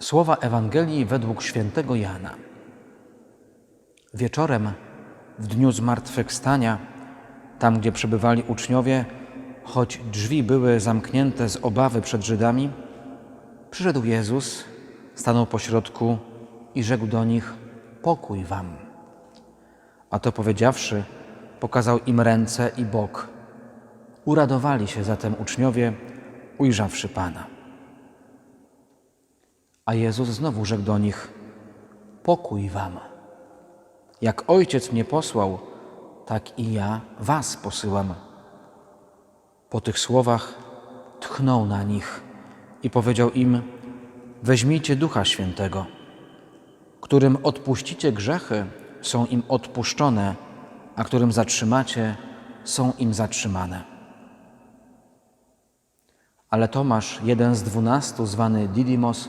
Słowa Ewangelii według świętego Jana. Wieczorem, w dniu zmartwychwstania, tam gdzie przebywali uczniowie, choć drzwi były zamknięte z obawy przed Żydami, przyszedł Jezus, stanął pośrodku i rzekł do nich: Pokój wam. A to powiedziawszy, pokazał im ręce i bok. Uradowali się zatem uczniowie, ujrzawszy Pana. A Jezus znowu rzekł do nich: Pokój wam. Jak Ojciec mnie posłał, tak i ja was posyłam. Po tych słowach tchnął na nich i powiedział im: Weźmijcie Ducha Świętego, którym odpuścicie grzechy, są im odpuszczone, a którym zatrzymacie, są im zatrzymane. Ale Tomasz, jeden z dwunastu, zwany Didymos,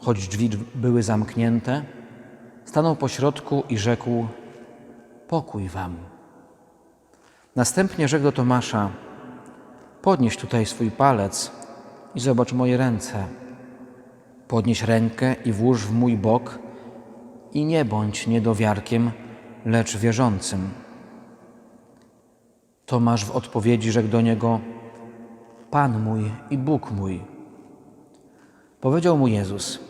choć drzwi były zamknięte, stanął pośrodku i rzekł: Pokój wam. Następnie rzekł do Tomasza: Podnieś tutaj swój palec i zobacz moje ręce. Podnieś rękę i włóż w mój bok i nie bądź niedowiarkiem, lecz wierzącym. Tomasz w odpowiedzi rzekł do niego: Pan mój i Bóg mój. Powiedział mu Jezus: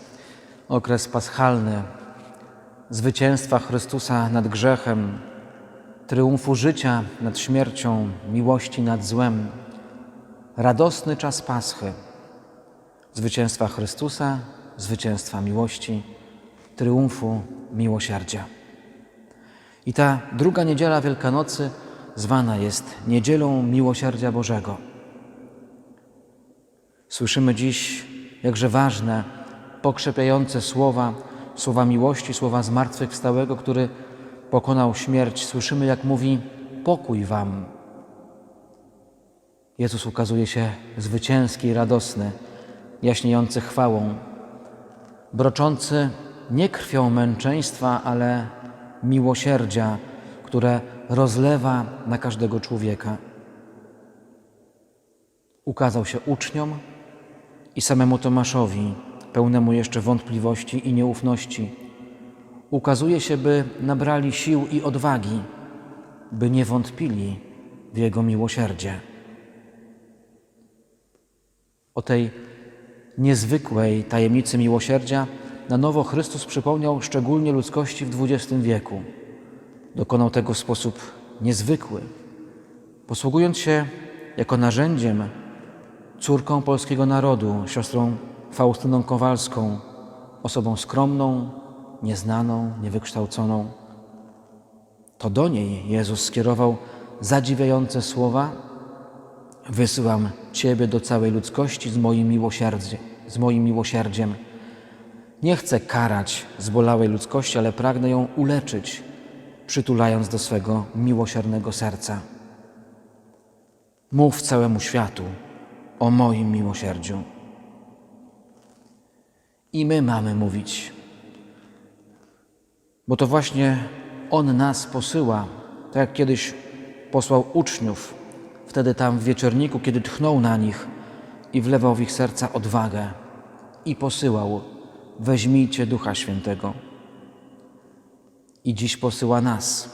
okres paschalny, zwycięstwa Chrystusa nad grzechem, triumfu życia nad śmiercią, miłości nad złem, radosny czas Paschy, zwycięstwa Chrystusa, zwycięstwa miłości, triumfu miłosierdzia. I ta druga niedziela Wielkanocy zwana jest Niedzielą Miłosierdzia Bożego. Słyszymy dziś jakże ważne, pokrzepiające słowa, słowa miłości, słowa zmartwychwstałego, który pokonał śmierć. Słyszymy, jak mówi: Pokój wam. Jezus ukazuje się zwycięski i radosny, jaśniejący chwałą, broczący nie krwią męczeństwa, ale miłosierdzia, które rozlewa na każdego człowieka. Ukazał się uczniom i samemu Tomaszowi, pełnemu jeszcze wątpliwości i nieufności. Ukazuje się, by nabrali sił i odwagi, by nie wątpili w Jego miłosierdzie. O tej niezwykłej tajemnicy miłosierdzia na nowo Chrystus przypomniał szczególnie ludzkości w XX wieku. Dokonał tego w sposób niezwykły, posługując się jako narzędziem córką polskiego narodu, siostrą Faustyną Kowalską, osobą skromną, nieznaną, niewykształconą. To do niej Jezus skierował zadziwiające słowa: Wysyłam Ciebie do całej ludzkości z moim, miłosierdziem, z moim miłosierdziem. Nie chcę karać zbolałej ludzkości, ale pragnę ją uleczyć, przytulając do swego miłosiernego serca. Mów całemu światu o moim miłosierdziu. I my mamy mówić, bo to właśnie On nas posyła, tak jak kiedyś posłał uczniów, wtedy tam w wieczorniku, kiedy tchnął na nich i wlewał w ich serca odwagę i posyłał: Weźmijcie Ducha Świętego. I dziś posyła nas,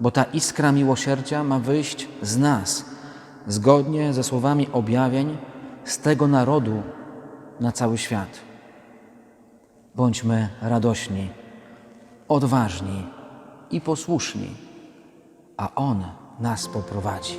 bo ta iskra miłosierdzia ma wyjść z nas, zgodnie ze słowami objawień z tego narodu, na cały świat. Bądźmy radośni, odważni i posłuszni, a On nas poprowadzi.